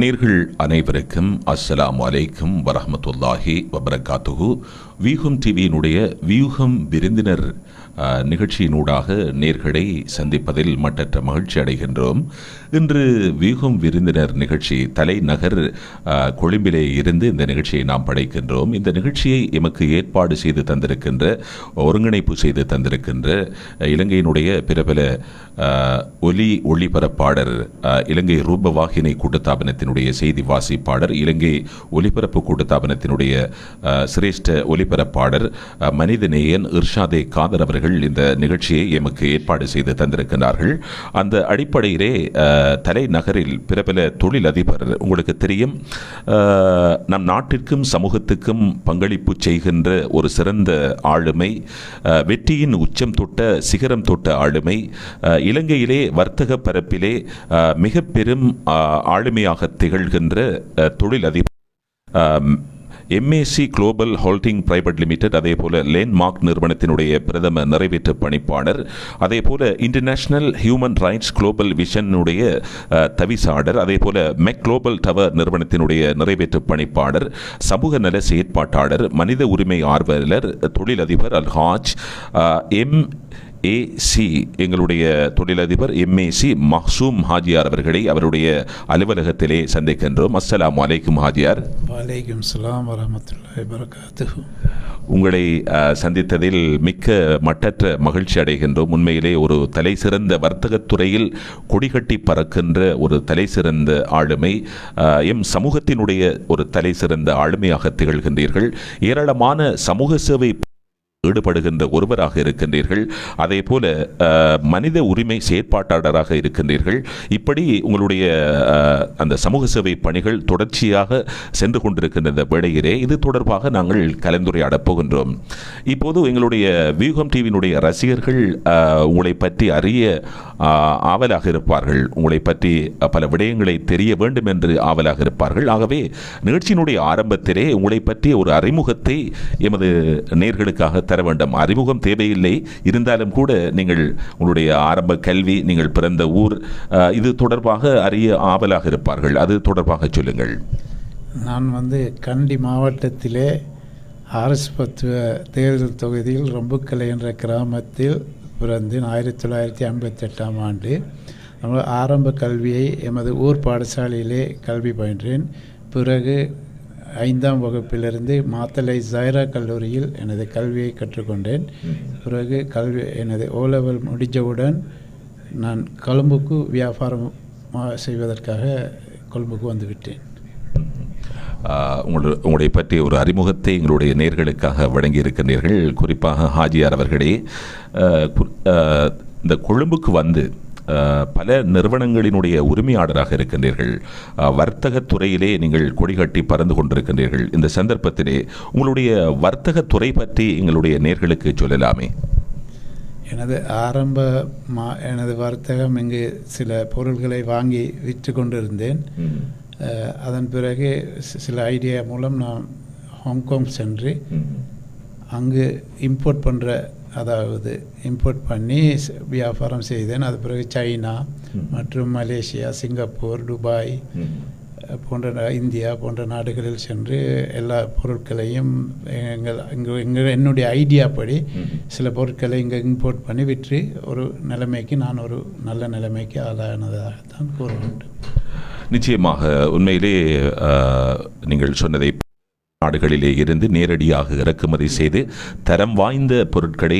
நேர்கள் அனைவருக்கும் அஸ்ஸலாம் அலைக்கும் வரஹ்மத்துல்லாஹி வபரகாத்துஹு. வியூகம் டிவியினுடைய வியூகம் விருந்தினர் நிகழ்ச்சியினூடாக நேர்களை சந்திப்பதில் மட்டற்ற மகிழ்ச்சி அடைகின்றோம். இன்று வியூகம் விருந்தினர் நிகழ்ச்சி தலைநகர் கொழும்பிலே இருந்து இந்த நிகழ்ச்சியை நாம் படைக்கின்றோம். இந்த நிகழ்ச்சியை எமக்கு ஏற்பாடு செய்து தந்திருக்கின்ற ஒருங்கிணைப்பு செய்து தந்திருக்கின்ற இலங்கையினுடைய பிரபல ஒலி ஒளிபரப்பாளர் இலங்கை இலங்கை ரூபவாகினை நிறுவனத்தினுடைய செய்தி வாசிப்பாளர் இலங்கை ஒலிபரப்பு கூட்டுத்தாபனத்தினுடைய சிரேஷ்ட ஒலிபரப்பாளர் மனிதநேயன் இர்ஷாதே காதர் அவர்கள் இந்த நிகழ்ச்சியை எமக்கு ஏற்பாடு செய்து தந்திருக்கிறார்கள் அந்த அடிப்படையிலே தலைநகரில் பிரபல தொழிலதிபர் உங்களுக்கு தெரியும் நம் நாட்டிற்கும் சமூகத்துக்கும் பங்களிப்பு செய்கின்ற ஒரு சிறந்த ஆளுமை வெற்றியின் உச்சம் தொட்ட சிகரம் தொட்ட ஆளுமை இலங்கையிலே வர்த்தக பரப்பிலே மிக பெரும் ஆளுமையாக திகழ்கின்ற தொழில் தொழிலதிபர் MAC global holding private limited அதே போல லேண்ட்மார்க் நிறுவனத்தினுடைய பிரதம நிறைவேற்று பணிப்பாளர் அதே போல இன்டர்நேஷனல் ஹியூமன் ரைட்ஸ் குளோபல் விஷனுடைய தவிசாளர் அதே போல மெக் குளோபல் டவர் நிறுவனத்தினுடைய நிறைவேற்று பணிப்பாளர் சமூக நல செயற்பாட்டாளர் மனித உரிமை ஆர்வலர் தொழிலதிபர் அல்ஹாஜ் எம் ஏசி எங்களுடைய தொழிலதிபர் எம்ஏசி மஹ்சூம் ஹாஜியார் அவர்களை அவருடைய அலுவலகத்திலே சந்திக்கின்றோம். அஸ்ஸலாமு அலைக்கும் ஹாஜியார். வலைக்கும் சலாம் வரமத்துல்லாஹி வரகாத்துஹு உங்களை சந்தித்ததில் மிக்க மட்டற்ற மகிழ்ச்சி அடைகின்றோம். உண்மையிலே ஒரு தலைசிறந்த வர்த்தகத் துறையில் கொடிகட்டி பறக்கின்ற ஒரு தலைசிறந்த ஆளுமை அஹ், எம் சமூகத்தினுடைய ஒரு தலைசிறந்த ஆளுமையாக திகழ்கின்றீர்கள். ஏராளமான சமூக சேவை ஈடுபடுகின்ற ஒருவராக இருக்கின்றீர்கள். அதே போல மனித உரிமை செயற்பாட்டாளராக இருக்கின்றீர்கள். இப்படி உங்களுடைய அந்த சமூக சேவை பணிகள் தொடர்ச்சியாக சென்று கொண்டிருக்கின்ற இந்த வேளையிலே இது தொடர்பாக நாங்கள் கலந்துரையாடப் போகின்றோம். இப்போது எங்களுடைய வியூகம் டிவியினுடைய ரசிகர்கள் உங்களை பற்றி அறிய ஆவலாக இருப்பார்கள். உங்களை பற்றி பல விடயங்களை தெரிய வேண்டும் என்று ஆவலாக இருப்பார்கள். ஆகவே நிகழ்ச்சியினுடைய ஆரம்பத்திலே உங்களை பற்றிய ஒரு அறிமுகத்தை எமது நேர்களுக்காக தர வேண்டும். அறிமுகம் தேவையில்லை. இருந்தாலும் கூட நீங்கள் உங்களுடைய ஆரம்ப கல்வி நீங்கள் பிறந்த ஊர் இது தொடர்பாக அறிய ஆவலாக இருப்பார்கள். அது தொடர்பாக சொல்லுங்கள். நான் வந்து கண்டி மாவட்டத்திலே அரசு பத்துவ தேர்தல் தொகுதியில் ரொம்புக்கலை என்ற கிராமத்தில் பிறந்தேன் ஆயிரத்தி தொள்ளாயிரத்தி ஐம்பத்தெட்டாம் ஆண்டு. நம்ம ஆரம்ப கல்வியை எமது ஊர் பாடசாலையிலே கல்வி பயின்றேன். பிறகு ஐந்தாம் வகுப்பிலிருந்து மாத்தலை ஜைரா கல்லூரியில் எனது கல்வியை கற்றுக்கொண்டேன். பிறகு கல்வி எனது ஓ லெவல் முடித்தவுடன் நான் கொழும்புக்கு வியாபாரம் செய்வதற்காக கொழும்புக்கு வந்துவிட்டேன். உங்களு உங்களை பற்றிய ஒரு அறிமுகத்தை எங்களுடைய நேர்களுக்காக வழங்கி இருக்கின்றீர்கள் குறிப்பாக ஹாஜியார் அவர்களே. இந்த கொழும்புக்கு வந்து பல நிறுவனங்களினுடைய உரிமையாளராக இருக்கின்றீர்கள். அஹ், வர்த்தகத் துறையிலே நீங்கள் கொடிகட்டி பறந்து கொண்டிருக்கின்றீர்கள். இந்த சந்தர்ப்பத்திலே உங்களுடைய வர்த்தகத் துறை பற்றி எங்களுடைய நேர்களுக்கு சொல்லலாமே. எனது ஆரம்ப மா எனது வர்த்தகம் இங்கு சில பொருள்களை வாங்கி விற்று கொண்டிருந்தேன். அதன் பிறகு சில ஐடியா மூலம் நான் ஹாங்காங் சென்று அங்கு இம்போர்ட் பண்ணுற அதாவது இம்போர்ட் பண்ணி வியாபாரம் செய்தேன். அது பிறகு சைனா மற்றும் மலேசியா சிங்கப்பூர் துபாய் போன்ற இந்தியா போன்ற நாடுகளில் சென்று எல்லா பொருட்களையும் எங்கள் இங்கு எங்கள் என்னுடைய ஐடியா படி சில பொருட்களை இங்கே இம்போர்ட் பண்ணி விற்று ஒரு நிலைமைக்கு நான் ஒரு நல்ல நிலைமைக்கு ஆளானதாகத்தான் கூற வேண்டும் நிச்சயமாக உண்மையிலே நீங்கள் சொன்னதை நாடுகளிலே இருந்து நேரடியாக இறக்குமதி செய்து தரம் வாய்ந்த பொருட்களை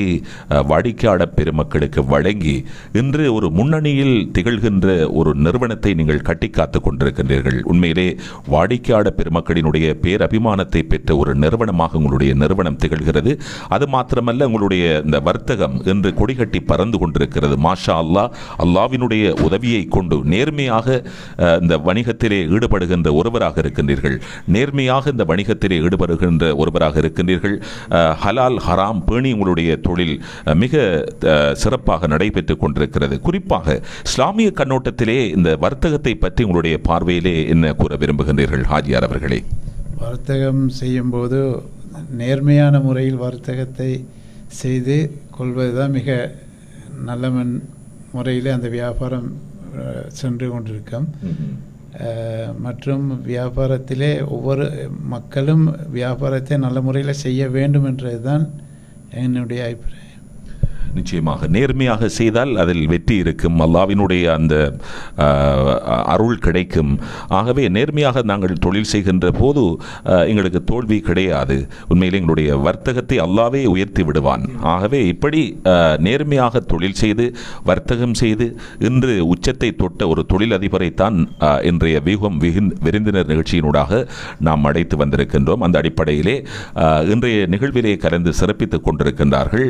வாடிக்கையாளர் பெருமக்களுக்கு வழங்கி இன்று ஒரு முன்னணியில் திகழ்கின்ற ஒரு நிறுவனத்தை நீங்கள் கட்டி காத்து கொண்டிருக்கின்றீர்கள். உண்மையிலே வாடிக்கையாளர் பெருமக்களினுடைய பேரபிமானத்தை பெற்ற ஒரு நிறுவனமாக உங்களுடைய நிறுவனம் திகழ்கிறது. அது மாத்திரமல்ல உங்களுடைய இந்த வர்த்தகம் இன்று கொடிகட்டி பறந்து கொண்டிருக்கிறது. மாஷா அல்லாஹ் அல்லாவினுடைய உதவியை கொண்டு நேர்மையாக இந்த வணிகத்திலே ஈடுபடுகின்ற ஒருவராக இருக்கின்றீர்கள். நேர்மையாக இந்த வணிகத்தில் ஈடுபடுகின்ற ஒருவராக இருக்கின்றீர்கள். ஹலால் ஹராம் பேணி உங்களுடைய தொழில் மிக சிறப்பாக நடைபெற்றுக் கொண்டிருக்கிறது. குறிப்பாக இஸ்லாமிய கண்ணோட்டத்திலே இந்த வர்த்தகத்தை பற்றி உங்களுடைய பார்வையிலே என்ன கூற விரும்புகின்றீர்கள் ஹாஜியார் அவர்களே? வர்த்தகம் செய்யும்போது நேர்மையான முறையில் வர்த்தகத்தை செய்து கொள்வது தான் மிக நல்ல முறையில் அந்த வியாபாரம் சென்று கொண்டிருக்கும். மற்றும் வியாபாரத்திலே ஒவ்வொரு மக்களும் வியாபாரத்தை நல்ல முறையில் செய்ய வேண்டும் என்றதுதான் என்னுடைய அபிப்பிராயம். நிச்சயமாக நேர்மையாக செய்தால் அதில் வெற்றி இருக்கும். அல்லாவினுடைய அந்த அருள் கிடைக்கும். ஆகவே நேர்மையாக நாங்கள் தொழில் செய்கின்ற போது எங்களுக்கு தோல்வி கிடையாது. உண்மையில் எங்களுடைய வர்த்தகத்தை அல்லாவே உயர்த்தி விடுவான். ஆகவே இப்படி நேர்மையாக தொழில் செய்து வர்த்தகம் செய்து இன்று உச்சத்தை தொட்ட ஒரு தொழிலதிபரைத்தான் அதிபரைத்தான் இன்றைய வியூகம் விருந்தினர் நிகழ்ச்சியினூடாக நாம் அடைத்து வந்திருக்கின்றோம். அந்த அடிப்படையிலே இன்றைய நிகழ்விலே கலந்து சிறப்பித்துக் கொண்டிருக்கின்றார்கள்.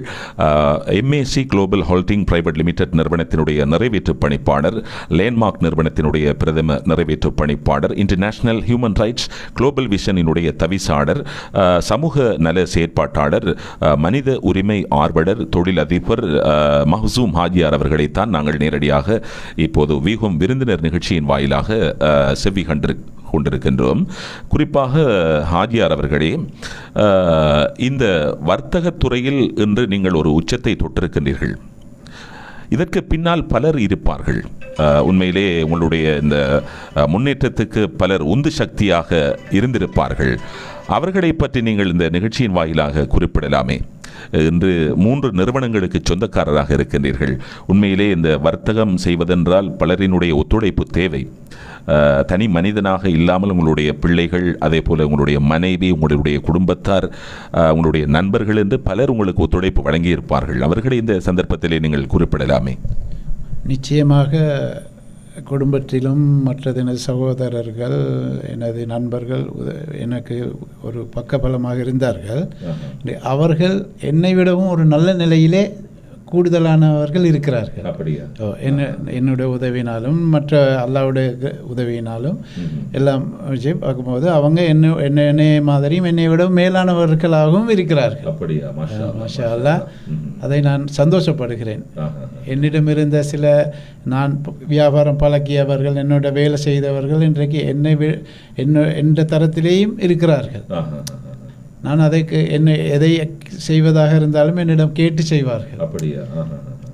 MAC global holding private limited நிறுவனத்தினுடைய நிறைவேற்று பணிப்பாளர் லேண்ட்மார்க் நிறுவனத்தினுடைய பிரதம நிறைவேற்று பணிப்பாளர் இன்டர்நேஷனல் ஹியூமன் ரைட்ஸ் குளோபல் விஷனினுடைய தவிசாளர் சமூக நல செயற்பாட்டாளர் மனித உரிமை ஆர்வலர் தொழிலதிபர் மஹசூம் ஹாஜியார் அவர்களைத்தான் நாங்கள் நேரடியாக இப்போது வீகம் விருந்தினர் நிகழ்ச்சியின் வாயிலாக செவ்வி கண்டிரு கொண்டிருக்கின்றோம். குறிப்பாக ஹாஜியார் அவர்களே ஆஹ், இந்த வர்த்தகத் துறையில் இன்று நீங்கள் ஒரு உச்சத்தை தொட்டிருக்கின்றீர்கள். இதற்கு பின்னால் பலர் இருப்பார்கள். ஆஹ், உண்மையிலே உங்களுடைய இந்த முன்னேற்றத்துக்கு பலர் உந்து சக்தியாக இருந்திருப்பார்கள். அவர்களை பற்றி நீங்கள் இந்த நிகழ்ச்சியின் வாயிலாக குறிப்பிடலாமே. இன்று மூன்று நிறுவனங்களுக்கு சொந்தக்காரராக இருக்கின்றீர்கள். உண்மையிலே இந்த வர்த்தகம் செய்வதென்றால் பலரினுடைய ஒத்துழைப்பு தேவை. தனி மனிதனாக இல்லாமல் உங்களுடைய பிள்ளைகள் அதே போல் உங்களுடைய மனைவி உங்களுடைய குடும்பத்தார் உங்களுடைய நண்பர்கள் என்று பலர் உங்களுக்கு ஒத்துழைப்பு வழங்கியிருப்பார்கள். அவர்களை இந்த சந்தர்ப்பத்திலே நீங்கள் குறிப்பிடலாமே. நிச்சயமாக குடும்பத்திலும் மற்றது எனது சகோதரர்கள் எனது நண்பர்கள் எனக்கு ஒரு பக்கபலமாக இருந்தார்கள். அவர்கள் என்னை விடவும் ஒரு நல்ல நிலையிலே கூடுதலானவர்கள் இருக்கிறார்கள். அப்படியா? என்ன என்னுடைய உதவினாலும் மற்ற அல்லாவுடைய உதவியினாலும் எல்லாம் வச்சு பார்க்கும்போது அவங்க என்ன என்ன என்னைய மாதிரியும் என்னை விட மேலானவர்களாகவும் இருக்கிறார்கள். அப்படியா? மாஷா அல்லாஹ் அதை நான் சந்தோஷப்படுகிறேன். என்னிடம் இருந்த சில நான் வியாபாரம் பழக்கியவர்கள் என்னோட வேலை செய்தவர்கள் இன்றைக்கு என்னை என்ன என்ற தரத்திலேயும் இருக்கிறார்கள். நான் அதற்கு என்ன எதை செய்வதாக இருந்தாலும் என்னிடம் கேட்டு செய்வார்கள். அப்படியா?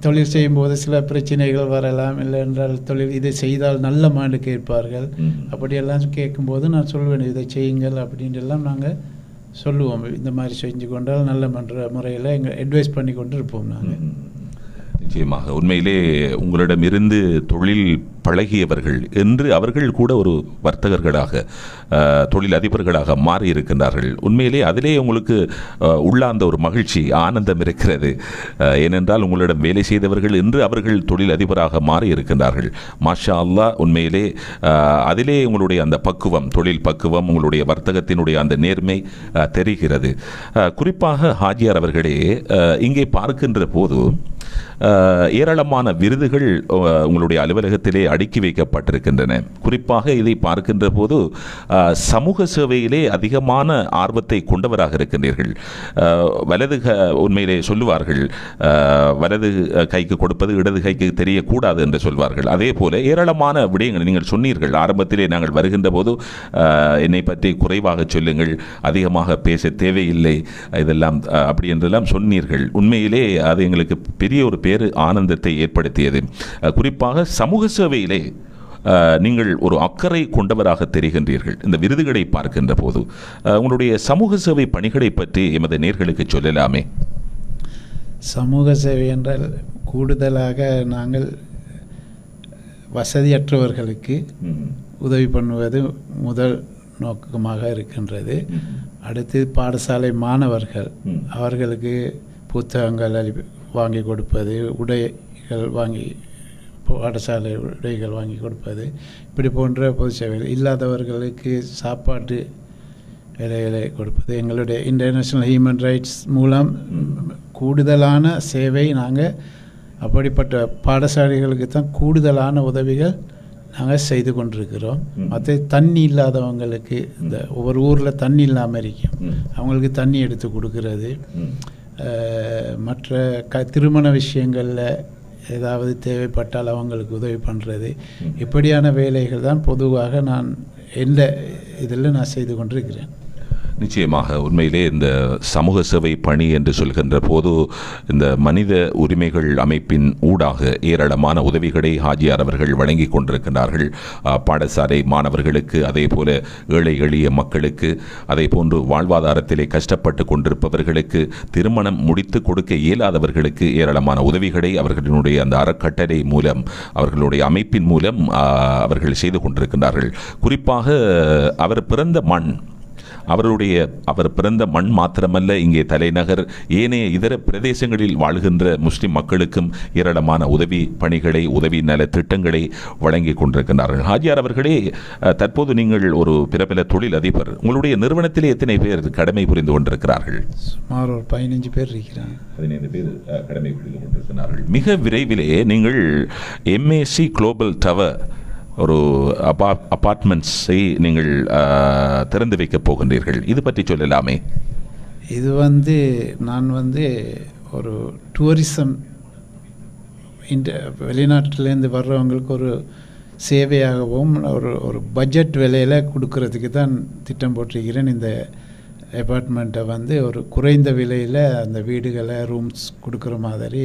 தொழில் செய்யும்போது சில பிரச்சனைகள் வரலாம். இல்லை என்றால் தொழில் இதை செய்தால் நல்ல மாண்டு கேட்பார்கள். அப்படியெல்லாம் கேட்கும்போது நான் சொல்வேன் இதை செய்யுங்கள் அப்படின்ட்டு எல்லாம் நாங்கள் சொல்லுவோம். இந்த மாதிரி செஞ்சு கொண்டால் நல்ல மன்ற முறையில் எங்கள் அட்வைஸ் பண்ணி கொண்டு இருப்போம் நாங்கள் நிச்சயமாக. உண்மையிலே உங்களிடமிருந்து தொழில் பழகியவர்கள் என்று அவர்கள் கூட ஒரு வர்த்தகர்களாக தொழில் அதிபர்களாக மாறி இருக்கின்றார்கள் உண்மையிலே அதிலே உங்களுக்கு அஹ், உள்ளார்ந்த ஒரு மகிழ்ச்சி ஆனந்தம் இருக்கிறது. ஏனென்றால் உங்களிடம் வேலை செய்தவர்கள் என்று அவர்கள் தொழில் அதிபராக மாறி இருக்கின்றார்கள் மாஷா அல்லா உண்மையிலே அதிலே உங்களுடைய அந்த பக்குவம் தொழில் பக்குவம் உங்களுடைய வர்த்தகத்தினுடைய அந்த நேர்மை தெரிகிறது. குறிப்பாக ஹாஜியார் அவர்களே இங்கே பார்க்கின்ற போது ஏராளமான விருதுகள் உங்களுடைய அலுவலகத்திலே அடுக்கி வைக்கப்பட்டிருக்கின்றன. குறிப்பாக இதை பார்க்கின்ற போது சமூக சேவையிலே அதிகமான ஆர்வத்தை கொண்டவராக இருக்கின்றீர்கள். வலது க உண்மையிலே சொல்லுவார்கள் வலது கைக்கு கொடுப்பது இடது கைக்கு தெரியக்கூடாது என்று சொல்வார்கள். அதே போல ஏராளமான விடயங்கள் நீங்கள் சொன்னீர்கள். ஆரம்பத்திலே நாங்கள் வருகின்ற போது என்னை பற்றி குறைவாக சொல்லுங்கள் அதிகமாக பேச தேவையில்லை இதெல்லாம் அப்படி என்றெல்லாம் சொன்னீர்கள். உண்மையிலே அது எங்களுக்கு பெரிய ஒரு பேரு ஆனந்தத்தை ஏற்படுத்தியது. குறிப்பாக சமூக சேவையிலே நீங்கள் ஒரு அக்கறை கொண்டவராக தெரிகின்றீர்கள். இந்த விருதுகளை பார்க்கின்ற போது உங்களுடைய சமூக சேவை பணிகளை பற்றி எமது நேர்களுக்கு சொல்லலாமே. சமூக சேவை என்றால் கூடுதலாக நாங்கள் வசதியற்றவர்களுக்கு உதவி பண்ணுவது முதல் நோக்கமாக இருக்கின்றது. அடுத்து பாடசாலை மாணவர்கள். அவர்களுக்கு புத்தகங்கள் அளி வாங்கி கொடுப்பது உடைகள் வாங்கி பாடசாலை உடைகள் வாங்கி கொடுப்பது இப்படி போன்ற பொது சேவைகள் இல்லாதவர்களுக்கு சாப்பாட்டு வேலைகளை கொடுப்பது. எங்களுடைய இன்டர்நேஷ்னல் ஹியூமன் ரைட்ஸ் மூலம் கூடுதலான சேவை நாங்கள் அப்படிப்பட்ட பாடசாலைகளுக்கு தான் கூடுதலான உதவிகள் நாங்கள் செய்து கொண்டிருக்கிறோம். மற்ற தண்ணி இல்லாதவங்களுக்கு இந்த ஒவ்வொரு ஊரில் தண்ணி இல்லாமல் இருக்கும். அவங்களுக்கு தண்ணி எடுத்து கொடுக்கறது. மற்ற க திருமண விஷயங்களில் ஏதாவது தேவைப்பட்டால் அவங்களுக்கு உதவி பண்ணுறது. இப்படியான வேலைகள் தான் பொதுவாக நான் எந்த இதில் நான் செய்து கொண்டிருக்கிறேன் நிச்சயமாக உண்மையிலே இந்த சமூக சேவை பணி என்று சொல்கின்ற போது இந்த மனித உரிமைகள் அமைப்பின் ஊடாக ஏராளமான உதவிகளை ஹாஜியார் அவர்கள் வழங்கி கொண்டிருக்கின்றார்கள். பாடசாலை மாணவர்களுக்கு அதே போல ஏழை எளிய மக்களுக்கு அதே போன்று வாழ்வாதாரத்திலே கஷ்டப்பட்டு கொண்டிருப்பவர்களுக்கு திருமணம் முடித்து கொடுக்க இயலாதவர்களுக்கு ஏராளமான உதவிகளை அவர்களுடைய அந்த அறக்கட்டளை மூலம் அவர்களுடைய அமைப்பின் மூலம் அவர்கள் செய்து கொண்டிருக்கின்றார்கள். குறிப்பாக அவர் பிறந்த மண் அவருடைய அவர் பிறந்த மண் மாத்திரமல்ல இங்கே தலைநகர் ஏனைய இதர பிரதேசங்களில் வாழ்கின்ற முஸ்லிம் மக்களுக்கும் ஏராளமான உதவி பணிகளை உதவி நல திட்டங்களை வழங்கி கொண்டிருக்கின்றார்கள். ஹாஜியார் அவர்களே தற்போது நீங்கள் ஒரு பிரபல தொழில் அதிபர் உங்களுடைய நிறுவனத்திலே எத்தனை பேர் கடமை புரிந்து கொண்டிருக்கிறார்கள்? சுமார் ஒரு பதினஞ்சு பேர் இருக்கிறாங்க. பதினைந்து பேர் கடமை புரிந்து கொண்டிருக்கிறார்கள். மிக விரைவிலே நீங்கள் எம்ஏசி குளோபல் டவர் ஒரு அப்பா அப்பார்ட்மெண்ட்ஸை நீங்கள் திறந்து வைக்கப் போகின்றீர்கள். இது பற்றி சொல்லலாமே. இது வந்து நான் வந்து ஒரு டூரிசம் இந்த வெளிநாட்டிலேருந்து வர்றவங்களுக்கு ஒரு சேவையாகவும் ஒரு ஒரு பட்ஜெட் விலையில் கொடுக்கறதுக்கு தான் திட்டம் போட்டிருக்கிறேன். இந்த அப்பார்ட்மெண்ட்டை வந்து ஒரு குறைந்த விலையில் அந்த வீடுகளை ரூம்ஸ் கொடுக்குற மாதிரி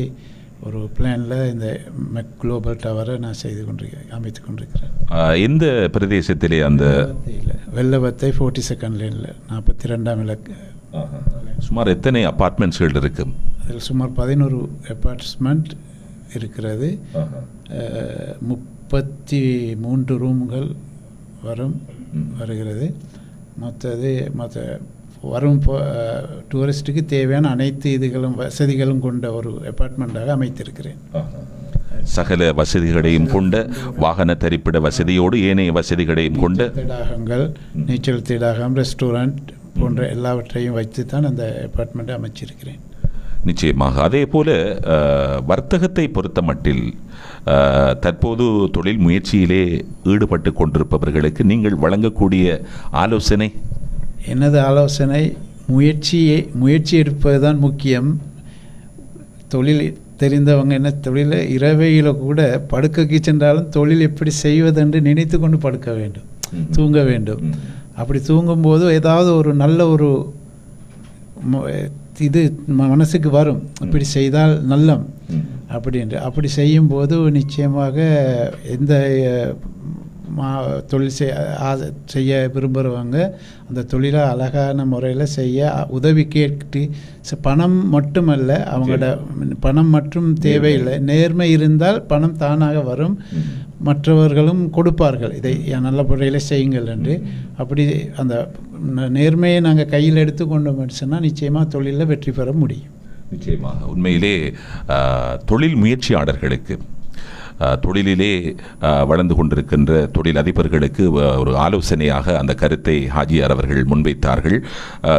ஒரு பிளானில் இந்த மெக் குளோபல் டவரை நான் செய்து கொண்டிருக்கிறேன் அமைத்து கொண்டிருக்கிறேன். எந்த பிரதேசத்திலே அந்த வெள்ளவத்தை ஃபோர்ட்டி செகண்ட் லைனில் நாற்பத்தி ரெண்டாம் இலக்கு சுமார் எத்தனை அப்பார்ட்மெண்ட்ஸ்கள் இருக்கும் அதில் சுமார் பதினோரு அப்பார்ட்மெண்ட் இருக்கிறது. முப்பத்தி மூன்று ரூம்கள் வரும் வருகிறது. மற்றது மற்ற வரும் டூரிஸ்ட்டுக்கு தேவையான அனைத்து இதுகளும் வசதிகளும் கொண்ட ஒரு அப்பார்ட்மெண்ட்டாக அமைத்திருக்கிறேன். சகல வசதிகளையும் கொண்ட வாகன தரிப்பிட வசதியோடு ஏனைய வசதிகளையும் கொண்ட தடாகங்கள் நீச்சல் தடாகம் ரெஸ்டாரண்ட் போன்ற எல்லாவற்றையும் வைத்து தான் அந்த அப்பார்ட்மெண்ட்டை அமைச்சிருக்கிறேன். நிச்சயமாக. அதே போல வர்த்தகத்தை பொறுத்த மட்டில் தற்போது தொழில் முயற்சியிலே ஈடுபட்டு கொண்டிருப்பவர்களுக்கு நீங்கள் வழங்கக்கூடிய ஆலோசனை எனது ஆலோசனை முயற்சியே முயற்சி எடுப்பது தான் முக்கியம். தொழில் தெரிந்தவங்க என்ன தொழிலை இரவையில் கூட படுக்கைக்கு சென்றாலும் தொழில் எப்படி செய்வதென்று நினைத்து கொண்டு படுக்க வேண்டும். தூங்க வேண்டும். அப்படி தூங்கும்போது ஏதாவது ஒரு நல்ல ஒரு இது மனசுக்கு வரும். இப்படி செய்தால் நல்லம். அப்படின்ட்டு அப்படி செய்யும்போது நிச்சயமாக எந்த மா தொழில் செய் செய்ய விரும்புகிறவங்க அந்த தொழிலை அழகான முறையில் செய்ய உதவி கேட்டு பணம் மட்டுமல்ல அவங்களோட பணம் மட்டும் தேவையில்லை. நேர்மை இருந்தால் பணம் தானாக வரும். மற்றவர்களும் கொடுப்பார்கள். இதை நல்ல முறையில் செய்யுங்கள் என்று. அப்படி அந்த நேர்மையை நாங்கள் கையில் எடுத்துக்கொண்டோம் சொன்னால் நிச்சயமாக தொழிலில் வெற்றி பெற முடியும். நிச்சயமாக. உண்மையிலே தொழில் முயற்சியாளர்களுக்கு தொழிலிலே வளர்ந்து கொண்டிருக்கின்ற தொழில் அதிபர்களுக்கு ஒரு ஆலோசனையாக அந்த கருத்தை ஹாஜியார் அவர்கள் முன்வைத்தார்கள்.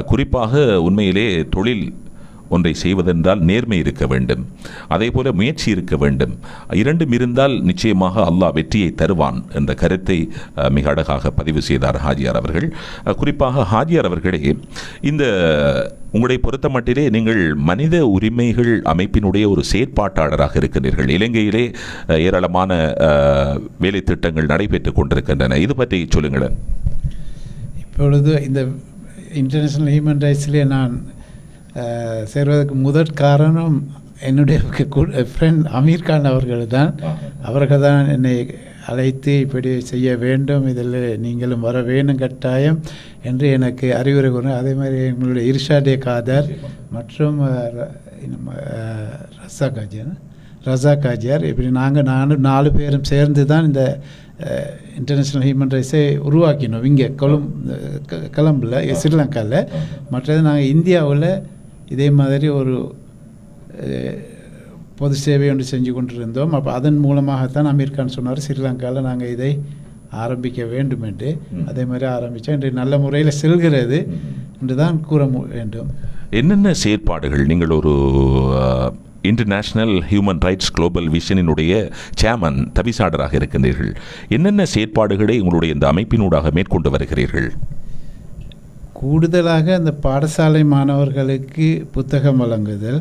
குறிப்பாக உண்மையிலே தொழில் ஒன்றை செய்வதென்றால் நேர்மை இருக்க வேண்டும். அதே போல முயற்சி இருக்க வேண்டும். இரண்டும் இருந்தால் நிச்சயமாக அல்லாஹ் வெற்றியை தருவான் என்ற கருத்தை மிக அழகாக பதிவு செய்தார் ஹாஜியார் அவர்கள். குறிப்பாக ஹாஜியார் அவர்களே இந்த உங்களை பொறுத்தமட்டிலே நீங்கள் மனித உரிமைகள் அமைப்பினுடைய ஒரு செயற்பாட்டாளராக இருக்கிறீர்கள் இலங்கையிலே ஏராளமான வேலை திட்டங்கள் நடைபெற்றுக் கொண்டிருக்கின்றன. இது பற்றி சொல்லுங்களேன். இப்பொழுது இந்த இன்டர்நேஷ்னல் ஹியூமன் ரைட்ஸ்லேயே நான் சேர்வதற்கு முதற் காரணம் என்னுடைய ஃப்ரெண்ட் அமீர் கான் அவர்கள் தான் அவர்கள் தான் என்னை அழைத்து இப்படி செய்ய வேண்டும் இதில் நீங்களும் வர வேணும் கட்டாயம் என்று எனக்கு அறிவுரை கூறின அதே மாதிரி எங்களுடைய இர்ஷாடே காதர் மற்றும் அஹ், ர- இன்னும், அஹ், ரஸா காஜியார். ரஸா காஜியார் இப்படி நாங்கள் நானும் நாலு பேரும் சேர்ந்து தான் இந்த இன்டர்நேஷ்னல் ஹியூமன் ரைட்ஸை உருவாக்கினோம். இங்கே கொலம் கொலம்பில் ஸ்ரீலங்காவில் மற்றது நாங்கள் இந்தியாவில் இதே மாதிரி ஒரு பொது சேவை ஒன்று செஞ்சு கொண்டிருந்தோம். அப்போ அதன் மூலமாகத்தான் அமீர் கான் சொன்னார் ஸ்ரீலங்காவில் நாங்கள் இதை ஆரம்பிக்க வேண்டும் என்று. அதே மாதிரி ஆரம்பித்தோம் இன்று நல்ல முறையில் செல்கிறது என்று தான் கூற வேண்டும். என்னென்ன செயற்பாடுகள்? நீங்கள் ஒரு இன்டர்நேஷனல் ஹியூமன் ரைட்ஸ் குளோபல் விஷனினுடைய சேர்மன் தவிசாளராக இருக்கின்றீர்கள். என்னென்ன செயற்பாடுகளை உங்களுடைய இந்த அமைப்பினூடாக மேற்கொண்டு வருகிறீர்கள்? கூடுதலாக அந்த பாடசாலை மாணவர்களுக்கு புத்தகம் வழங்குதல்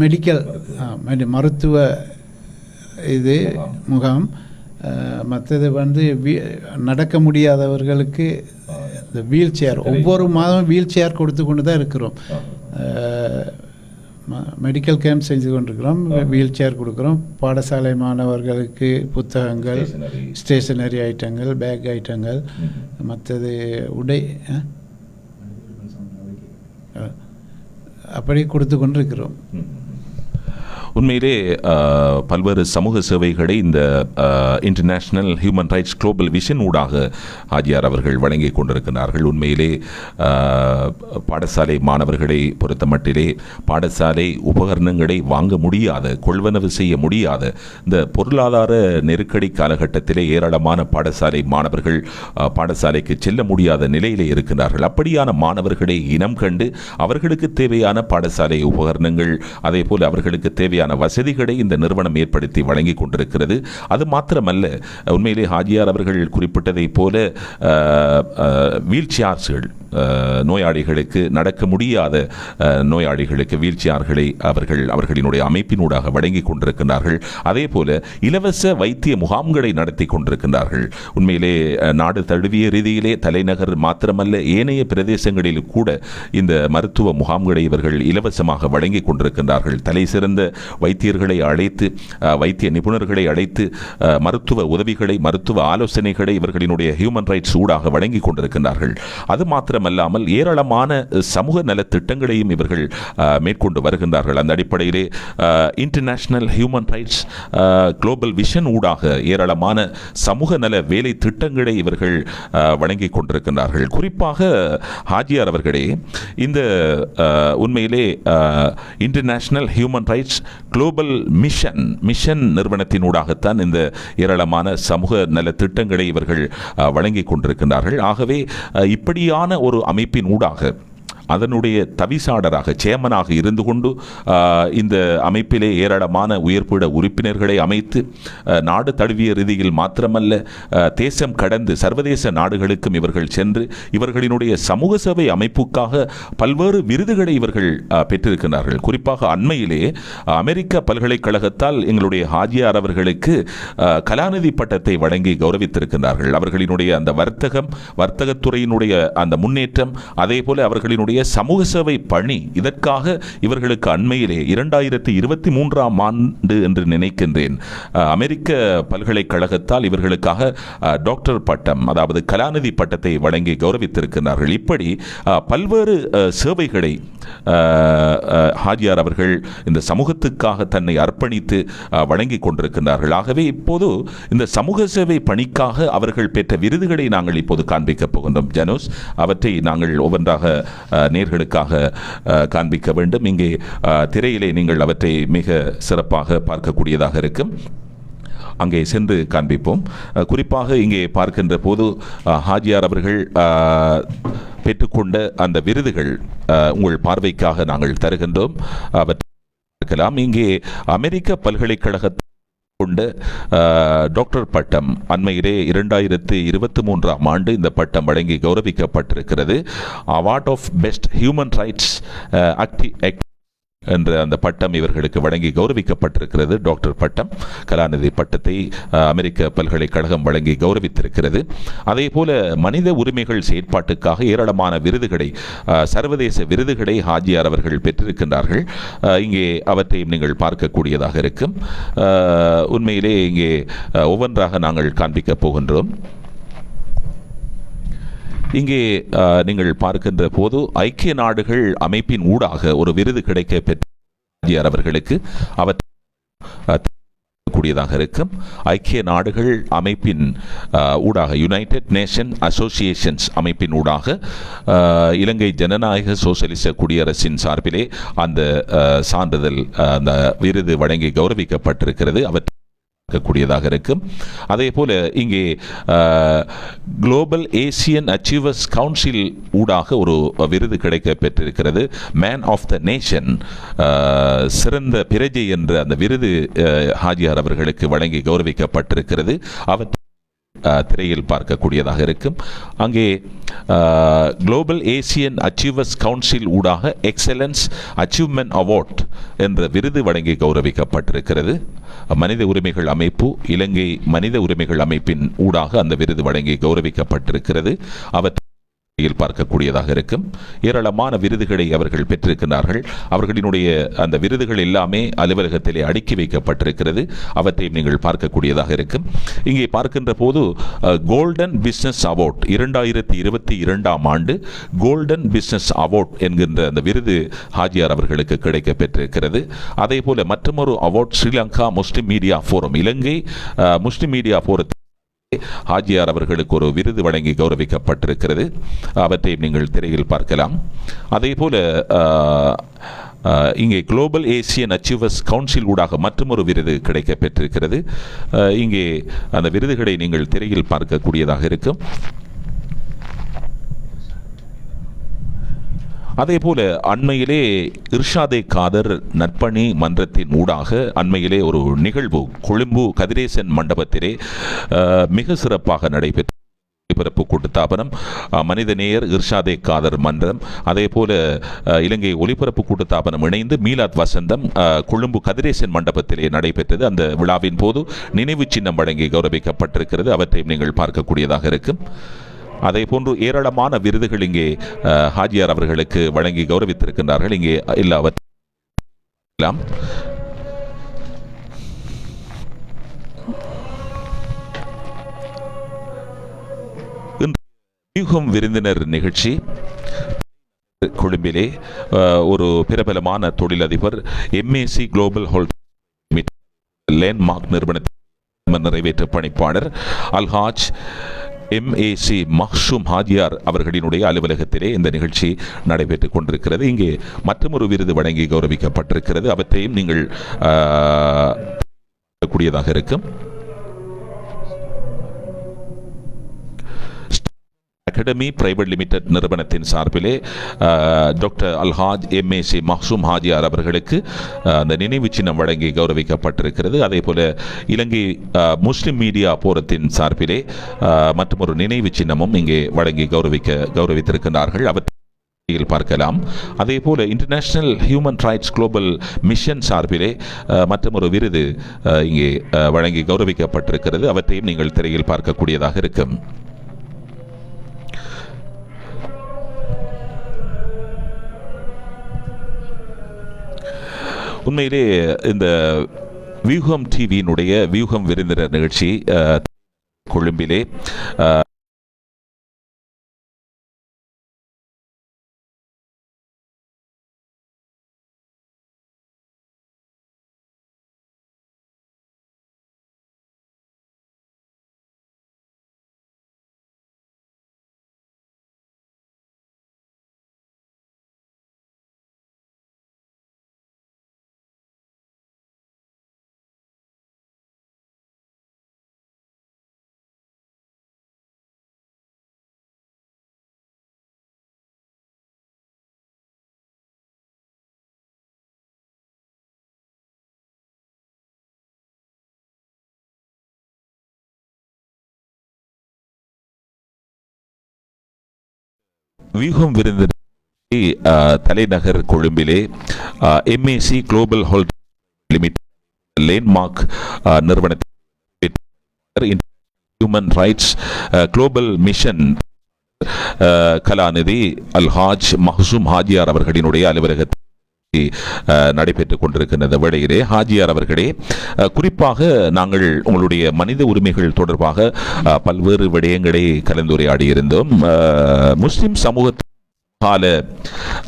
மெடிக்கல் மருத்துவ. இது முகாம். மற்றது வந்து வீ நடக்க முடியாதவர்களுக்கு இந்த வீல் சேர் ஒவ்வொரு மாதமும் வீல் சேர் கொடுத்து கொண்டு தான் இருக்கிறோம். மெடிக்கல் கேம்ப் செஞ்சு கொண்டிருக்கிறோம். வீல் சேர் கொடுக்குறோம். பாடசாலை மாணவர்களுக்கு புத்தகங்கள். ஸ்டேஷனரி ஐட்டங்கள் பேக் ஐட்டங்கள் மற்றது உடை. அப்படி கொடுத்து கொண்டிருக்கிறோம். உண்மையிலே பல்வேறு சமூக சேவைகளை இந்த international human rights global vision ஊடாக ஆஜியார் அவர்கள் வழங்கி கொண்டிருக்கிறார்கள். உண்மையிலே பாடசாலை மாணவர்களை பொறுத்தமட்டிலே பாடசாலை உபகரணங்களை வாங்க முடியாத கொள்வனவு செய்ய முடியாத. இந்த பொருளாதார நெருக்கடி காலகட்டத்திலே ஏராளமான பாடசாலை மாணவர்கள் பாடசாலைக்கு செல்ல முடியாத நிலையிலே இருக்கிறார்கள். அப்படியான மாணவர்களை இனம் கண்டு அவர்களுக்கு தேவையான பாடசாலை உபகரணங்கள் அதே போல் அவர்களுக்கு தேவையான வசதிகளை இந்த நிறுவனம் ஏற்படுத்தி வழங்கி கொண்டிருக்கிறது. அது மாத்திரமல்ல உண்மையிலே ஹாஜியார் அவர்கள் குறிப்பிட்டதைப் போல வீல் சேர்ஸ்கள் நோயாளிகளுக்கு நடக்க முடியாத நோயாளிகளுக்கு வீல் சேர்களை அவர்கள் அவர்களினுடைய அமைப்பினூடாக வழங்கி கொண்டிருக்கிறார்கள் அதே போல இலவச வைத்திய முகாம்களை நடத்தி கொண்டிருக்கிறார்கள் உண்மையிலே நாடு தழுவிய ரீதியிலே தலைநகர் மாத்திரமல்ல ஏனைய பிரதேசங்களில் கூட இந்த மருத்துவ முகாம்களை இவர்கள் இலவசமாக வழங்கி கொண்டிருக்கின்றார்கள். தலை சிறந்த வைத்தியர்களை அழைத்து வைத்திய நிபுணர்களை அழைத்து மருத்துவ உதவிகளை மருத்துவ ஆலோசனைகளை இவர்களினுடைய ஹியூமன் ரைட்ஸ் ஊடாக வழங்கி கொண்டிருக்கின்றார்கள். அது மாத்திரமல்லாமல் ஏராளமான சமூக நல திட்டங்களையும் இவர்கள் மேற்கொண்டு வருகின்றார்கள். அந்த அடிப்படையிலே international human rights global vision ஊடாக ஏராளமான சமூக நல வேலை திட்டங்களை இவர்கள் வழங்கிக் வழங்கி கொண்டிருக்கின்றார்கள். குறிப்பாக ஹாஜியார் அவர்களே இந்த உண்மையிலே international human rights global mission mission நிறுவனத்தினூடாகத்தான் இந்த ஏராளமான சமூக நல திட்டங்களை இவர்கள் வழங்கி கொண்டிருக்கின்றார்கள். ஆகவே இப்படியான ஒரு அமைப்பின் ஊடாக அதனுடைய தவிசாளராக சேமனாக இருந்து கொண்டு இந்த அமைப்பிலே ஏராளமான உயர்பீட உறுப்பினர்களை அமைத்து நாடு தழுவிய ரீதியில் மாத்திரமல்ல தேசம் கடந்து சர்வதேச நாடுகளுக்கும் இவர்கள் சென்று இவர்களினுடைய சமூக சேவை அமைப்புக்காக பல்வேறு விருதுகளை இவர்கள் பெற்றிருக்கிறார்கள் குறிப்பாக அண்மையிலே அமெரிக்க பல்கலைக்கழகத்தால் எங்களுடைய ஹாஜியார் அவர்களுக்கு கலாநிதி பட்டத்தை வழங்கி கௌரவித்திருக்கிறார்கள் அவர்களினுடைய அந்த வர்த்தகம் வர்த்தகத்துறையினுடைய அந்த முன்னேற்றம் அதே போல அவர்களினுடைய சமூக சேவை பணி இதற்காக இவர்களுக்கு அண்மையிலே இரண்டாயிரத்தி இருபத்தி மூன்றாம் ஆண்டு என்று நினைக்கின்றேன். அமெரிக்க பல்கலைக்கழகத்தால் இவர்களுக்காக டாக்டர் பட்டம் அதாவது கலாநிதி பட்டத்தை வழங்கி கௌரவித்திருக்கிறார்கள் இப்படி பல்வேறு சேவைகளை ஹாஜியார் அவர்கள் இந்த சமூகத்துக்காக தன்னை அர்ப்பணித்து வழங்கி கொண்டிருக்கிறார்கள் ஆகவே இப்போது இந்த சமூக சேவை பணிக்காக அவர்கள் பெற்ற விருதுகளை நாங்கள் இப்போது காண்பிக்கப் போகின்றோம். ஜனோஸ் அவற்றை நாங்கள் ஒவ்வொன்றாக நேர்களுக்காக காண்பிக்க வேண்டும். இங்கே திரையிலே நீங்கள் அவற்றை மிக சிறப்பாக பார்க்கக்கூடியதாக இருக்கும். அங்கே சென்று காண்பிப்போம். குறிப்பாக இங்கே பார்க்கின்ற போது ஹாஜியார் அவர்கள் பெற்றுக்கொண்ட அந்த விருதுகள் உங்கள் பார்வைக்காக நாங்கள் தருகின்றோம். அவற்றை பார்க்கலாம். இங்கே அமெரிக்க பல்கலைக்கழக கொண்ட டாக்டர் பட்டம் அண்மையிலே இரண்டாயிரத்து இருபத்தி மூன்றாம் ஆண்டு இந்த பட்டம் வழங்கி கௌரவிக்கப்பட்டிருக்கிறது. Award of best human rights ஆக்டி என்ற அந்த பட்டம் இவர்களுக்கு வழங்கி கௌரவிக்கப்பட்டிருக்கிறது. டாக்டர் பட்டம் கலாநிதி பட்டத்தை அமெரிக்க பல்கலைக்கழகம் வழங்கி கௌரவித்திருக்கிறது. அதே போல மனித உரிமைகள் செயற்பாட்டுக்காக ஏராளமான விருதுகளை சர்வதேச விருதுகளை ஹாஜியார் அவர்கள் பெற்றிருக்கின்றார்கள். இங்கே அவற்றையும் நீங்கள் பார்க்கக்கூடியதாக இருக்கும். உண்மையிலே இங்கே ஒவ்வொன்றாக நாங்கள் காண்பிக்கப் போகின்றோம். இங்கே நீங்கள் பார்க்கின்ற போது ஐக்கிய நாடுகள் அமைப்பின் ஊடாக ஒரு விருது கிடைக்க பெற்ற அவர்களுக்கு அவர் கூடியதாக இருக்கும். ஐக்கிய நாடுகள் அமைப்பின் ஊடாக யுனைடெட் நேஷன் அசோசியேஷன்ஸ் அமைப்பின் ஊடாக இலங்கை ஜனநாயக சோசலிச குடியரசின் சார்பிலே அந்த சான்றிதழ் அந்த விருது வழங்கி கௌரவிக்கப்பட்டிருக்கிறது. அவற்றை கூடியதாக இருக்கும் அதே போல இங்கே குளோபல் ஏசியன் அச்சீவர்ஸ் கவுன்சில் ஊடாக ஒரு விருது கிடைக்க பெற்றிருக்கிறது. மேன் ஆஃப் த நேஷன் சிறந்த பிரஜை என்ற அந்த விருது ஹாஜியார் அவர்களுக்கு வழங்கி கௌரவிக்கப்பட்டிருக்கிறது. அவர் திரையில் பார்க்கக்கூடியதாக இருக்கும். அங்கே குளோபல் ஏசியன் அச்சீவர்ஸ் கவுன்சில் ஊடாக எக்ஸலன்ஸ் அச்சீவ்மெண்ட் அவார்ட் என்ற விருது வழங்கி கௌரவிக்கப்பட்டிருக்கிறது. மனித உரிமைகள் அமைப்பு இலங்கை மனித உரிமைகள் அமைப்பின் ஊடாக அந்த விருது வழங்கி கௌரவிக்கப்பட்டிருக்கிறது. அவர் பார்க்கக்கூடியதாக இருக்கும். ஏராளமான விருதுகளை அவர்கள் பெற்றிருக்கிறார்கள் அவர்களினுடைய அந்த விருதுகள் எல்லாமே அலுவலகத்திலே அடுக்கி வைக்கப்பட்டிருக்கிறது. அவற்றையும் நீங்கள் பார்க்கக்கூடியதாக இருக்கும். இங்கே பார்க்கின்ற போது கோல்டன் பிஸ்னஸ் அவார்ட் இரண்டாயிரத்தி இருபத்தி இரண்டாம் ஆண்டு கோல்டன் பிஸ்னஸ் அவார்ட் என்கின்ற அந்த விருது ஹாஜியார் அவர்களுக்கு கிடைக்க பெற்றிருக்கிறது அதே போல மற்றொரு award Sri Lanka Muslim media forum Ilankai Muslim media ஃபோரத்தில் Hajiyar அவர்களுக்கு ஒரு விருது வழங்கி கௌரவிக்கப்பட்டிருக்கிறது. அவற்றை நீங்கள் திரையில் பார்க்கலாம். அதே போல இங்கே குளோபல் ஏசியன் அச்சீவர்ஸ் கவுன்சில் ஊடாக மற்றொரு விருது கிடைக்க பெற்றிருக்கிறது இங்கே அந்த விருதுகளை நீங்கள் திரையில் பார்க்கக்கூடியதாக இருக்கும். அதே போல அண்மையிலே இர்ஷாதே காதர் நற்பணி மன்றத்தின் ஊடாக அண்மையிலே ஒரு நிகழ்வு கொழும்பு கதிரேசன் மண்டபத்திலே மிக சிறப்பாக நடைபெற்ற ஒலிபரப்பு கூட்டுத்தாபனம் மனிதநேயர் இர்ஷாதே காதர் மன்றம் அதே போல இலங்கை ஒலிபரப்பு கூட்டுத்தாபனம் இணைந்து மீலாத் வசந்தம் கொழும்பு கதிரேசன் மண்டபத்திலே நடைபெற்றது. அந்த விழாவின் போது நினைவு சின்னம் வழங்கி கௌரவிக்கப்பட்டிருக்கிறது. அவற்றையும் நீங்கள் பார்க்கக்கூடியதாக இருக்கும். அதே போன்று ஏராளமான விருதுகள் இங்கே ஹாஜியார் அவர்களுக்கு வழங்கி கௌரவித்திருக்கின்றார்கள் இங்கே எல்லாவற்றையும் இன்று யூகம் விருந்தினர் நிகழ்ச்சி கொழும்பிலே ஒரு பிரபலமான தொழிலதிபர் எம்ஏசி குளோபல் ஹோல் லேண்ட்மார்க் நிறுவனத்தின் நிறைவேற்ற பணிப்பாளர் அல்ஹாஜ் எம்ஏசி மஹ்ஷூம் ஹாஜியார் அவர்களினுடைய அலுவலகத்திலே இந்த நிகழ்ச்சி நடைபெற்றுக் கொண்டிருக்கிறது. இங்கே மற்றொரு விருது வழங்கி கௌரவிக்கப்பட்டிருக்கிறது. அவற்றையும் நீங்கள் கூடியதாக இருக்கும். அகாடமி பிரைவேட் லிமிடெட் நிறுவனத்தின் சார்பிலே டாக்டர் அல்ஹாஜ் எம்ஏசி மஹ்சூம் ஹாஜியார் அவர்களுக்கு அந்த நினைவு சின்னம் வழங்கி கௌரவிக்கப்பட்டிருக்கிறது. அதே போல இலங்கை முஸ்லிம் மீடியா போரத்தின் சார்பிலே மற்றும் ஒரு நினைவு சின்னமும் இங்கே வழங்கி கௌரவிக்க கௌரவித்திருக்கிறார்கள் அவற்றை பார்க்கலாம். அதே போல international human rights global mission சார்பிலே அஹ், மற்றும் ஒரு விருது இங்கே வழங்கி கௌரவிக்கப்பட்டிருக்கிறது. அவற்றையும் நீங்கள் திரையில் பார்க்கக்கூடியதாக இருக்கும். உண்மையிலே இந்த வியூகம் டிவியினுடைய வியூகம் விருந்தினர் நிகழ்ச்சி கொழும்பிலே வியூகம் விருந்தினர் தலைநகர் கொழும்பிலே MAC global holding limited landmark நிறுவனத்தின் ஹியூமன் ரைட்ஸ் குளோபல் மிஷன் கலாநிதி அல்ஹாஜ் மஹசூம் ஹாஜியார் அவர்களினுடைய அலுவலகத்தில் நடைபெற்றுக் கொண்டிருக்கின்ற இந்த வேளையிலே ஹாஜியார் அவர்களே குறிப்பாக நாங்கள் உங்களுடைய மனித உரிமைகள் தொடர்பாக பல்வேறு விடயங்களை கலந்துரையாடி இருந்தோம் முஸ்லிம் சமூக கால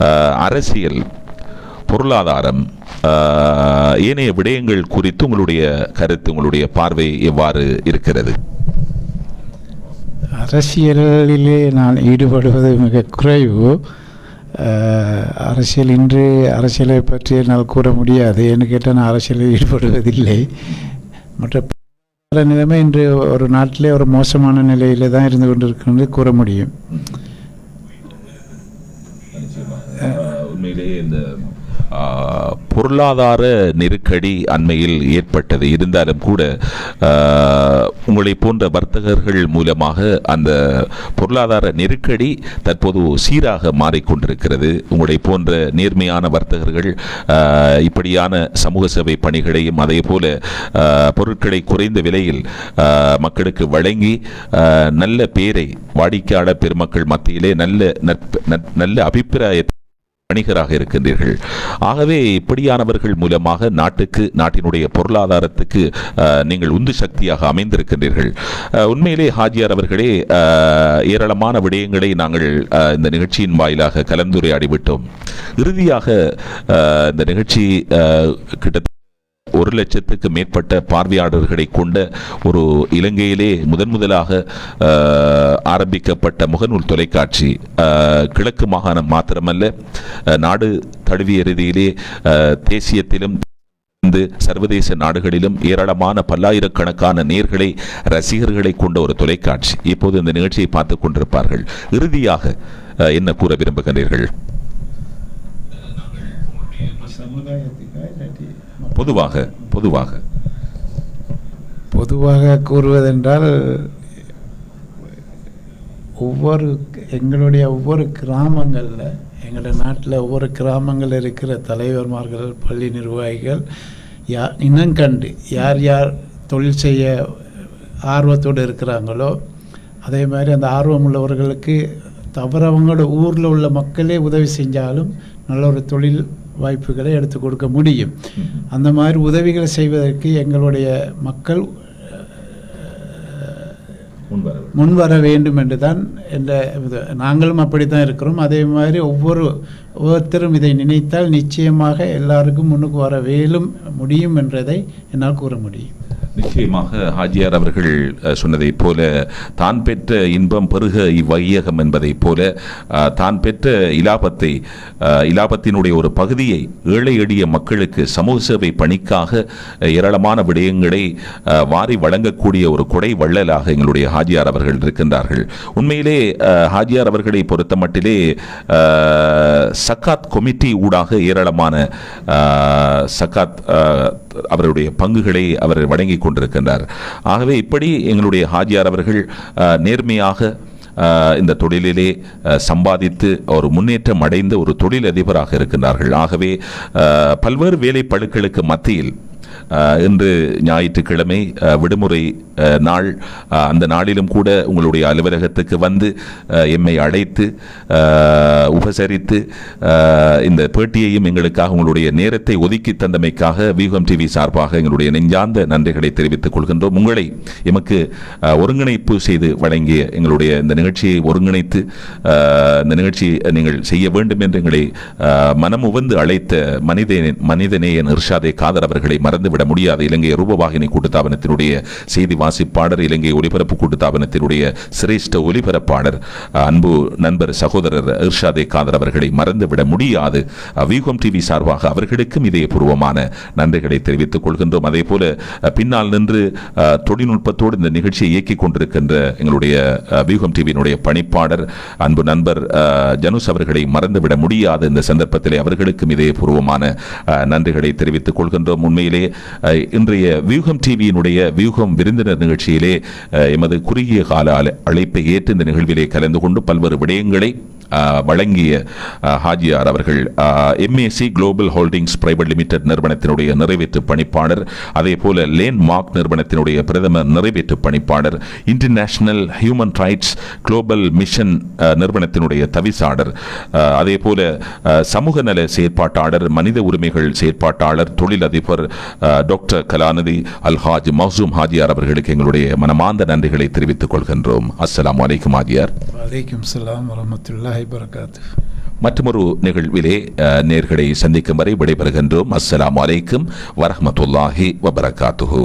அஹ், அரசியல் பொருளாதாரம் ஏனைய விடயங்கள் குறித்து உங்களுடைய கருத்து உங்களுடைய பார்வை எவ்வாறு இருக்கிறது? அரசியலிலே நான் ஈடுபடுவது மிக குறைவு. அரசியல் இன்று அரசியலை பற்றி என்னால் கூற முடியாது. ஏன்னு கேட்டால் நான் அரசியலில் ஈடுபடுவதில்லை. மற்ற பல நிலைமை இன்று ஒரு நாட்டிலே ஒரு மோசமான நிலையில் தான் இருந்து கொண்டிருக்கிறது கூற முடியும். உண்மையிலேயே இந்த பொருளாதார நெருக்கடி அண்மையில் ஏற்பட்டது. இருந்தாலும் கூட உங்களை போன்ற வர்த்தகர்கள் மூலமாக அந்த பொருளாதார நெருக்கடி தற்போது சீராக மாறிக்கொண்டிருக்கிறது. உங்களை போன்ற நேர்மையான வர்த்தகர்கள் இப்படியான சமூக சேவை பணிகளையும் அதே போல பொருட்களை குறைந்த விலையில் மக்களுக்கு வழங்கி நல்ல பேரை வாடிக்கையாளர் பெருமக்கள் மத்தியிலே நல்ல நல்ல அபிப்பிராயத்தை வணிகராக இருக்கின்றீர்கள். ஆகவே இப்படியானவர்கள் மூலமாக நாட்டுக்கு நாட்டினுடைய பொருளாதாரத்துக்கு அஹ், நீங்கள் உந்து சக்தியாக அமைந்திருக்கின்றீர்கள். உண்மையிலே ஹாஜியார் அவர்களே ஏராளமான விடயங்களை நாங்கள் இந்த நிகழ்ச்சியின் வாயிலாக கலந்துரையாடிவிட்டோம். இறுதியாக இந்த நிகழ்ச்சி கிட்டத்தட்ட ஒரு லட்சத்துக்கு மேற்பட்ட பார்வையாளர்களை கொண்ட ஒரு இலங்கையிலே முதன் முதலாக ஆரம்பிக்கப்பட்ட முகநூல் தொலைக்காட்சி கிழக்கு மாகாணம் மாத்திரமல்ல நாடு தழுவிய ரீதியிலே தேசியத்திலும் இருந்து சர்வதேச நாடுகளிலும் ஏராளமான பல்லாயிரக்கணக்கான நேர்களை ரசிகர்களை கொண்ட ஒரு தொலைக்காட்சி. இப்போது இந்த நிகழ்ச்சியை பார்த்துக் கொண்டிருப்பார்கள். இறுதியாக என்ன கூற விரும்புகிறீர்கள் சமுதாயத்துக்காக இல்லாட்டி பொதுவாக பொதுவாக. பொதுவாக கூறுவதென்றால் ஒவ்வொரு எங்களுடைய ஒவ்வொரு கிராமங்களில் எங்களுடைய நாட்டில் ஒவ்வொரு கிராமங்களில் இருக்கிற தலைவர்மார்கள் பள்ளி நிர்வாகிகள் யா இனங்கண்டு யார் யார் தொழில் செய்ய ஆர்வத்தோடு இருக்கிறாங்களோ அதே மாதிரி அந்த ஆர்வம் உள்ளவர்களுக்கு தவிர அவங்களோட ஊரில் உள்ள மக்களே உதவி செஞ்சாலும் நல்ல ஒரு தொழில் வாய்ப்புகளை எடுத்து கொடுக்க முடியும். அந்த மாதிரி உதவிகளை செய்வதற்கு எங்களுடைய மக்கள் முன்வர வேண்டும் என்று தான் என்ற நாங்களும் அப்படித்தான் இருக்கிறோம். அதே மாதிரி ஒவ்வொரு ஒவ்வொருத்தரும் இதை நினைத்தால் நிச்சயமாக எல்லாருக்கும் முன்னுக்கு வர வேலும் முடியும் என்றதை என்னால் கூற முடியும். நிச்சயமாக ஹாஜியார் அவர்கள் சொன்னதைப் போல தான் பெற்ற இன்பம் பெருக இவ்வையகம் என்பதைப் போல தான் பெற்ற இலாபத்தை இலாபத்தினுடைய ஒரு பகுதியை ஏழை எளிய மக்களுக்கு சமூக சேவை பணிக்காக ஏராளமான விடயங்களை வாரி வழங்கக்கூடிய ஒரு கொடை வள்ளலாக எங்களுடைய ஹாஜியார் அவர்கள் இருக்கின்றார்கள். உண்மையிலே ஹாஜியார் அவர்களை பொறுத்தமட்டிலே சக்காத் கொமிட்டி ஊடாக ஏராளமான சக்காத் அவருடைய பங்குகளை அவர் வழங்கி கொண்டிருக்கின்றார். ஆகவே இப்படி எங்களுடைய ஹாஜியார் அவர்கள் நேர்மையாக இந்த தொழிலிலே சம்பாதித்து ஒரு முன்னேற்றம் அடைந்த ஒரு தொழிலதிபராக இருக்கின்றார்கள். ஆகவே பல்வேறு வேலை பழுக்களுக்கு மத்தியில் இன்று ஞாயிற்றுக்கிழமை விடுமுறை நாள். அந்த நாளிலும் கூட உங்களுடைய அலுவலகத்துக்கு வந்து எம்மை அழைத்து உபசரித்து இந்த பேட்டியையும் எங்களுக்காக உங்களுடைய நேரத்தை ஒதுக்கி தந்தமைக்காக வியூகம் டிவி சார்பாக எங்களுடைய நெஞ்சார்ந்த நன்றிகளை தெரிவித்துக் கொள்கின்றோம். உங்களை எமக்கு ஒருங்கிணைப்பு செய்து வழங்கிய எங்களுடைய இந்த நிகழ்ச்சியை ஒருங்கிணைத்து இந்த நிகழ்ச்சியை நீங்கள் செய்ய வேண்டும் என்று எங்களை மனம் உவந்து அழைத்த மனிதனே மனிதநேயன் இர்ஷாதே காதர் அவர்களை மறந்துவிட முடியாத. இலங்கை ரூபவாகினி கூட்டுத்தாபனத்தினுடைய செய்தி வாசிப்பாளர் இலங்கை ஒலிபரப்பு கூட்டுத்தாபனத்தினுடைய சிரேஷ்ட ஒலிபரப்பாளர் அன்பு நண்பர் சகோதரர் இர்ஷாதே காதர் அவர்களை மறந்துவிட முடியாது. வியூகம் டிவி சார்பாக அவர்களுக்கும் இதயபூர்வமான நன்றிகளை தெரிவித்துக் கொள்கின்றோம். அதே போல பின்னால் நின்று தொழில்நுட்பத்தோடு இந்த நிகழ்ச்சியை இயக்கிக் கொண்டிருக்கின்ற எங்களுடைய வியூகம் டிவியினுடைய பணிப்பாளர் அன்பு நண்பர் ஜனுஸ் அவர்களை மறந்துவிட முடியாது. இந்த சந்தர்ப்பத்திலே அவர்களுக்கும் இதயபூர்வமான நன்றிகளை தெரிவித்துக் கொள்கின்றோம். உண்மையிலே இன்றைய வியூகம் டிவியினுடைய வியூகம் விருந்தினர் நிகழ்ச்சியிலே எமது குறுகிய கால அழைப்பை ஏற்று இந்த நிகழ்விலே கலந்து கொண்டு பல்வேறு விடயங்களை வழங்கிய ஹாஜியார் அவர்கள் MAC global holdings private limited நிறுவனத்தினுடைய நிறைவேற்று பணிப்பாளர் அதே போல லேன் மார்க் நிறுவனத்தினுடைய பிரதமர் நிறைவேற்று பணிப்பாளர் international human rights global mission நிறுவனத்தினுடைய தவிசாளர் அதே போல சமூக நல செயற்பாட்டாளர் மனித உரிமைகள் செயற்பாட்டாளர் தொழிலதிபர் டாக்டர் கலாநிதி அல்ஹாஜ் மௌசூம் ஹாஜியார் அவர்களுக்கு எங்களுடைய மனமார்ந்த நன்றிகளை தெரிவித்துக் கொள்கின்றோம். அஸ்லாம் அலைக்கும் ஹாஜியார். வலைக்கம் சலாம் வரகாத்து மற்றொரு நிகழ்விலே நேர்களை சந்திக்கும் வரை விடைபெறுகின்றோம் அஸ்லாம் அலைக்கும் வரஹ்மத்துல்லாஹி வபரகாத்துஹு